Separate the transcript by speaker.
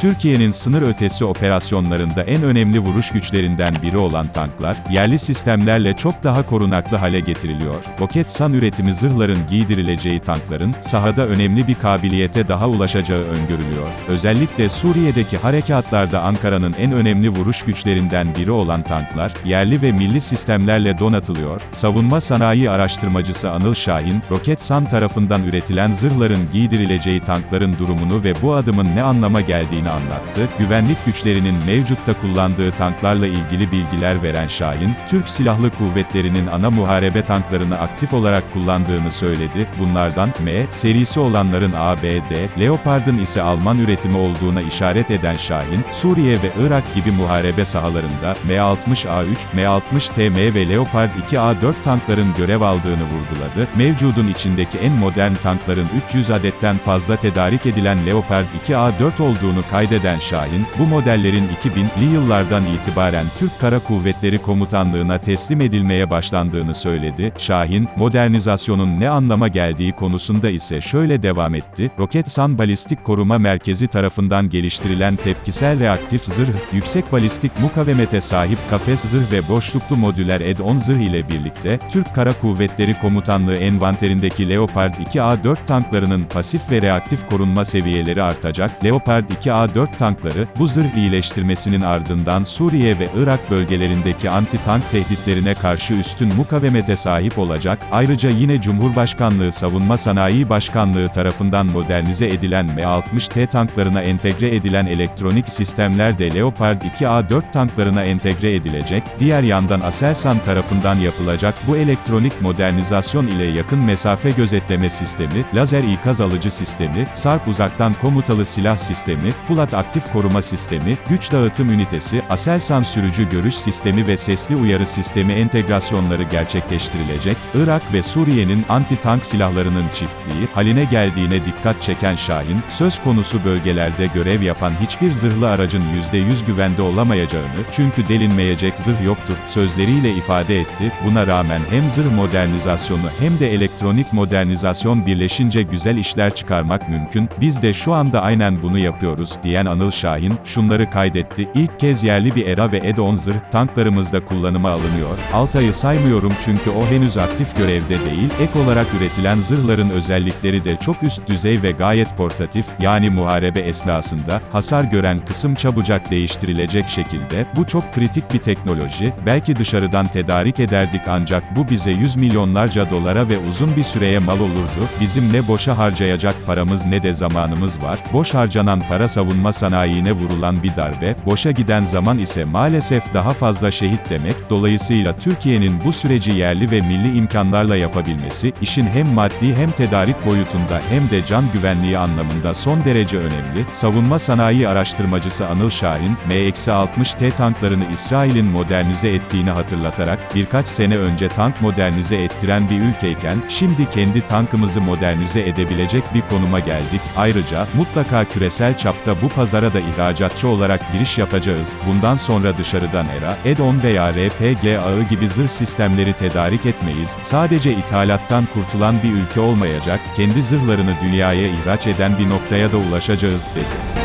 Speaker 1: Türkiye'nin sınır ötesi operasyonlarında en önemli vuruş güçlerinden biri olan tanklar, yerli sistemlerle çok daha korunaklı hale getiriliyor. Roketsan üretimi zırhların giydirileceği tankların, sahada önemli bir kabiliyete daha ulaşacağı öngörülüyor. Özellikle Suriye'deki harekatlarda Ankara'nın en önemli vuruş güçlerinden biri olan tanklar, yerli ve milli sistemlerle donatılıyor. Savunma sanayi araştırmacısı Anıl Şahin, Roketsan tarafından üretilen zırhların giydirileceği tankların durumunu ve bu adımın ne anlama geldiğini anlattı. Güvenlik güçlerinin mevcutta kullandığı tanklarla ilgili bilgiler veren Şahin, Türk Silahlı Kuvvetleri'nin ana muharebe tanklarını aktif olarak kullandığını söyledi. Bunlardan M serisi olanların ABD, Leopard'ın ise Alman üretimi olduğuna işaret eden Şahin, Suriye ve Irak gibi muharebe sahalarında M60A3, M60TM ve Leopard 2A4 tankların görev aldığını vurguladı. Mevcudun içindeki en modern tankların 300 adetten fazla tedarik edilen Leopard 2A4 olduğunu kaydeden Şahin, bu modellerin 2000'li yıllardan itibaren Türk Kara Kuvvetleri Komutanlığı'na teslim edilmeye başlandığını söyledi. Şahin, modernizasyonun ne anlama geldiği konusunda ise şöyle devam etti. Roketsan Balistik Koruma Merkezi tarafından geliştirilen tepkisel reaktif zırh, yüksek balistik mukavemete sahip kafes zırh ve boşluklu modüler add-on zırh ile birlikte, Türk Kara Kuvvetleri Komutanlığı envanterindeki Leopard 2A4 tanklarının pasif ve reaktif korunma seviyeleri artacak. Leopard 2A4 tankları, bu zırh iyileştirmesinin ardından Suriye ve Irak bölgelerindeki anti-tank tehditlerine karşı üstün mukavemete sahip olacak. Ayrıca yine Cumhurbaşkanlığı Savunma Sanayi Başkanlığı tarafından modernize edilen M60T tanklarına entegre edilen elektronik sistemler de Leopard 2A4 tanklarına entegre edilecek. Diğer yandan Aselsan tarafından yapılacak bu elektronik modernizasyon ile yakın mesafe gözetleme sistemi, lazer ikaz alıcı sistemi, Sarp uzaktan komutalı silah sistemi, Pulat aktif koruma sistemi, güç dağıtım ünitesi, Aselsan sürücü görüş sistemi ve sesli uyarı sistemi entegrasyonları gerçekleştirilecek. Irak ve Suriye'nin anti-tank silahlarının çiftliği haline geldiğine dikkat çeken Şahin, söz konusu bölgelerde görev yapan hiçbir zırhlı aracın %100 güvende olamayacağını, çünkü delinmeyecek zırh yoktur, sözleriyle ifade etti. Buna rağmen hem zırh modernizasyonu hem de elektronik modernizasyon birleşince güzel işler çıkarmak mümkün. Biz de şu anda aynen bunu yapıyoruz, diyen Anıl Şahin, şunları kaydetti. İlk kez yerli bir ERA ve add-on zırh, tanklarımızda kullanıma alınıyor. Altay'ı saymıyorum çünkü o henüz aktif görevde değil. Ek olarak üretilen zırhların özellikleri de çok üst düzey ve gayet portatif, yani muharebe esnasında, hasar gören kısım çabucak değiştirilecek şekilde, bu çok kritik bir teknoloji, belki dışarıdan tedarik ederdik ancak bu bize yüz milyonlarca dolara ve uzun bir süreye mal olurdu, bizim ne boşa harcayacak paramız ne de zamanımız var, boş harcanan para savunma sanayine vurulan bir darbe, boşa giden zaman ise maalesef daha fazla şehit demek, dolayısıyla Türkiye'nin bu süreci yerli ve milli imkanlarla yapabilmesi, işin hem maddi hem tedarik boyutunda hem de can güvenliği anlamında son derece önemli. Savunma sanayi araştırmacısı Anıl Şahin, M-60T tanklarını İsrail'in modernize ettiğini hatırlatarak, birkaç sene önce tank modernize ettiren bir ülkeyken, şimdi kendi tankımızı modernize edebilecek bir konuma geldik. Ayrıca, mutlaka küresel çapta bu pazara da ihracatçı olarak giriş yapacağız. Bundan sonra dışarıdan ERA, ED-10 veya RPG ağı gibi zırh sistemleri tedarik etmeyiz. Sadece ithalattan kurtulan bir ülke olmayacak, kendi zırhlarını dünyaya ihraç eden bir noktaya da ulaşacağız, dedi.